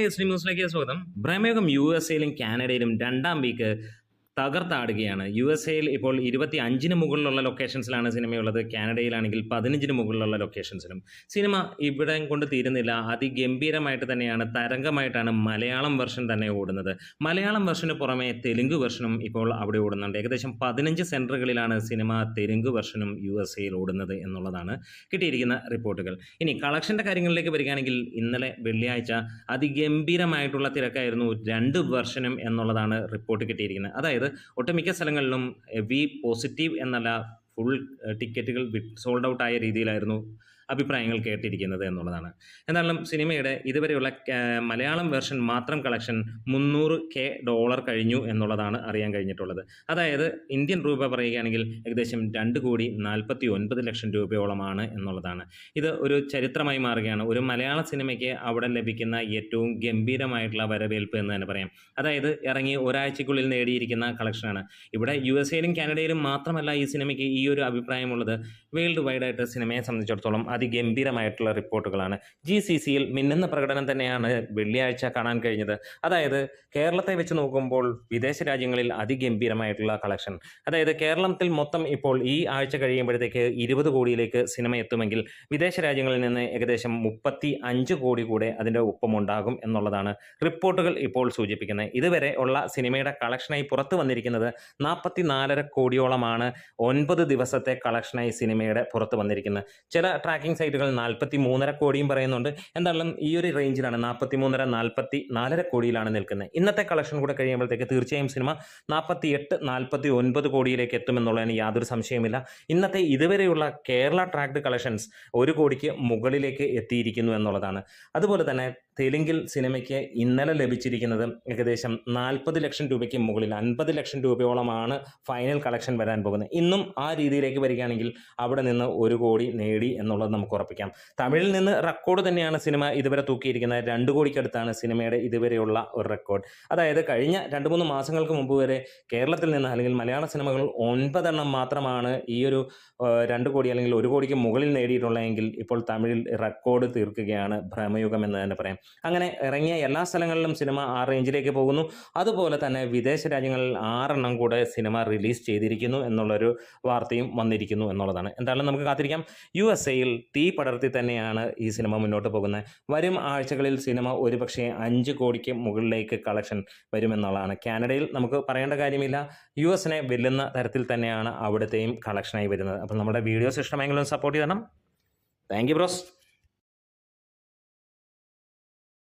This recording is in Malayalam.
എസ് ഡി ന്യൂസിലേക്ക് സ്വാഗതം. ബ്രഹ്മയോഗം യു എസ് എയിലും കാനഡയിലും രണ്ടാം വീക്ക് തകർത്താടുകയാണ്. യു എസ് എയിൽ ഇപ്പോൾ ഇരുപത്തി അഞ്ചിന് മുകളിലുള്ള ലൊക്കേഷൻസിലാണ് സിനിമയുള്ളത്. കാനഡയിലാണെങ്കിൽ പതിനഞ്ചിന് മുകളിലുള്ള ലൊക്കേഷൻസിലും. സിനിമ ഇവിടെ കൊണ്ട് തീരുന്നില്ല. അതിഗംഭീരമായിട്ട് തന്നെയാണ്. തരംഗമായിട്ടാണ് മലയാളം വെർഷൻ തന്നെ ഓടുന്നത്. മലയാളം വെർഷന് പുറമെ തെലുങ്ക് വെർഷനും ഇപ്പോൾ അവിടെ ഓടുന്നുണ്ട്. ഏകദേശം പതിനഞ്ച് സെന്ററുകളിലാണ് സിനിമ തെലുങ്ക് വെർഷനും യു എസ് എയിൽ ഓടുന്നത് എന്നുള്ളതാണ് കിട്ടിയിരിക്കുന്ന റിപ്പോർട്ടുകൾ. ഇനി കളക്ഷന്റെ കാര്യങ്ങളിലേക്ക് വരികയാണെങ്കിൽ ഇന്നലെ വെള്ളിയാഴ്ച അതിഗംഭീരമായിട്ടുള്ള തിരക്കായിരുന്നു രണ്ട് വെർഷനും എന്നുള്ളതാണ് റിപ്പോർട്ട് കിട്ടിയിരിക്കുന്നത്. അതായത് ഒട്ടുമിക്ക സ്ഥലങ്ങളിലും വി പോസിറ്റീവ് എന്നല്ല ഫുൾ ടിക്കറ്റുകൾ സോൾഡ് ഔട്ട് ആയ രീതിയിലായിരുന്നു. അഭിപ്രായങ്ങൾ കേട്ടിരിക്കുന്നത് എന്നുള്ളതാണ്. എന്നാലും സിനിമയുടെ ഇതുവരെയുള്ള മലയാളം വേർഷൻ മാത്രം കളക്ഷൻ മുന്നൂറ് കെ ഡോളർ കഴിഞ്ഞു എന്നുള്ളതാണ് അറിയാൻ കഴിഞ്ഞിട്ടുള്ളത്. അതായത് ഇന്ത്യൻ രൂപ പറയുകയാണെങ്കിൽ ഏകദേശം രണ്ട് കോടി നാൽപ്പത്തി ഒൻപത് ലക്ഷം രൂപയോളമാണ് എന്നുള്ളതാണ്. ഇത് ഒരു ചരിത്രമായി മാറുകയാണ്. ഒരു മലയാള സിനിമയ്ക്ക് അവിടെ ലഭിക്കുന്ന ഏറ്റവും ഗംഭീരമായിട്ടുള്ള വരവേൽപ്പ് എന്ന് തന്നെ പറയാം. അതായത് ഇറങ്ങി ഒരാഴ്ചക്കുള്ളിൽ നേടിയിരിക്കുന്ന കളക്ഷനാണ് ഇവിടെ യു എസ് എയിലും കാനഡയിലും മാത്രമല്ല ഈ സിനിമയ്ക്ക് ഈ ഒരു അഭിപ്രായമുള്ളത്. വേൾഡ് വൈഡായിട്ട് സിനിമയെ സംബന്ധിച്ചിടത്തോളം അതിഗംഭീരമായിട്ടുള്ള റിപ്പോർട്ടുകളാണ്. ജി സി സിയിൽ മിന്നുന്ന പ്രകടനം തന്നെയാണ് വെള്ളിയാഴ്ച കാണാൻ കഴിഞ്ഞത്. അതായത് കേരളത്തെ വെച്ച് നോക്കുമ്പോൾ വിദേശ രാജ്യങ്ങളിൽ അതിഗംഭീരമായിട്ടുള്ള കളക്ഷൻ അതായത് കേരളത്തിൽ മൊത്തം ഇപ്പോൾ ഈ ആഴ്ച കഴിയുമ്പോഴത്തേക്ക് ഇരുപത് കോടിയിലേക്ക് സിനിമ എത്തുമെങ്കിൽ വിദേശ രാജ്യങ്ങളിൽ നിന്ന് ഏകദേശം മുപ്പത്തി അഞ്ച് കോടി കൂടെ അതിന്റെ ഒപ്പമുണ്ടാകും എന്നുള്ളതാണ് റിപ്പോർട്ടുകൾ ഇപ്പോൾ സൂചിപ്പിക്കുന്നത്. ഇതുവരെ ഉള്ള സിനിമയുടെ കളക്ഷനായി പുറത്തു വന്നിരിക്കുന്നത് നാൽപ്പത്തി നാലര കോടിയോളമാണ് ഒൻപത് ദിവസത്തെ കളക്ഷനായി സിനിമയുടെ പുറത്ത് വന്നിരിക്കുന്നത്. ചില ട്രാക്കിംഗ് സൈറ്റുകൾ നാൽപ്പത്തി മൂന്നര കോടിയും പറയുന്നുണ്ട്. എന്തായാലും ഈ ഒരു റേഞ്ചിലാണ് നാൽപ്പത്തി മൂന്നര നാൽപ്പത്തി നാലര കോടിയിലാണ് നിൽക്കുന്നത്. ഇന്നത്തെ കളക്ഷൻ കൂടെ കഴിയുമ്പോഴത്തേക്ക് തീർച്ചയായും സിനിമ നാൽപ്പത്തി എട്ട് നാൽപ്പത്തി ഒൻപത് കോടിയിലേക്ക് എത്തുമെന്നുള്ളതിന് യാതൊരു സംശയമില്ല ഇന്നത്തെ ഇതുവരെയുള്ള കേരള ട്രാക്ട് കളക്ഷൻസ് ഒരു കോടിക്ക് മുകളിലേക്ക് എത്തിയിരിക്കുന്നു എന്നുള്ളതാണ്. അതുപോലെ തന്നെ തെലുങ്കിൽ സിനിമയ്ക്ക് ഇന്നലെ ലഭിച്ചിരിക്കുന്നത് ഏകദേശം നാൽപ്പത് ലക്ഷം രൂപയ്ക്ക് മുകളിൽ അൻപത് ലക്ഷം രൂപയോളമാണ് ഫൈനൽ കളക്ഷൻ വരാൻ പോകുന്നത്. ഇന്നും ആ രീതിയിലേക്ക് വരികയാണെങ്കിൽ അവിടെ നിന്ന് ഒരു കോടി നേടി എന്നുള്ളത് നമുക്ക് ഉറപ്പിക്കാം. തമിഴിൽ നിന്ന് റെക്കോർഡ് തന്നെയാണ് സിനിമ ഇതുവരെ തൂക്കിയിരിക്കുന്നത്. രണ്ട് കോടിക്കടുത്താണ് സിനിമയുടെ ഇതുവരെയുള്ള ഒരു റെക്കോർഡ് അതായത് കഴിഞ്ഞ രണ്ട് മൂന്ന് മാസങ്ങൾക്ക് മുമ്പ് വരെ കേരളത്തിൽ നിന്ന് അല്ലെങ്കിൽ മലയാള സിനിമകൾ ഒൻപതെണ്ണം മാത്രമാണ് ഈ ഒരു രണ്ട് കോടി അല്ലെങ്കിൽ ഒരു കോടിക്ക് മുകളിൽ നേടിയിട്ടുള്ളതെങ്കിൽ ഇപ്പോൾ തമിഴിൽ റെക്കോർഡ് തീർക്കുകയാണ് ഭ്രമയുഗം എന്ന് തന്നെ പറയാം. അങ്ങനെ ഇറങ്ങിയ എല്ലാ സ്ഥലങ്ങളിലും സിനിമ ആ റേഞ്ചിലേക്ക് പോകുന്നു. അതുപോലെ തന്നെ വിദേശ രാജ്യങ്ങളിൽ ആറെണ്ണം കൂടെ സിനിമ റിലീസ് ചെയ്തിരിക്കുന്നു എന്നുള്ളൊരു വാർത്തയും വന്നിരിക്കുന്നു എന്നുള്ളതാണ്. എന്തായാലും നമുക്ക് കാത്തിരിക്കാം. യു എസ് എയിൽ തീ പടർത്തി തന്നെയാണ് ഈ സിനിമ മുന്നോട്ട് പോകുന്നത്. വരും ആഴ്ചകളിൽ സിനിമ ഒരുപക്ഷെ അഞ്ച് കോടിക്ക് മുകളിലേക്ക് കളക്ഷൻ വരുമെന്നുള്ളതാണ്. കാനഡയിൽ നമുക്ക് പറയേണ്ട കാര്യമില്ല. യു എസിനെ വെല്ലുന്ന തരത്തിൽ തന്നെയാണ് അവിടുത്തെയും കളക്ഷനായി വരുന്നത്. അപ്പോൾ നമ്മുടെ വീഡിയോസ് ഇഷ്ടമെങ്കിലും സപ്പോർട്ട് ചെയ്യണം. Thank you bros.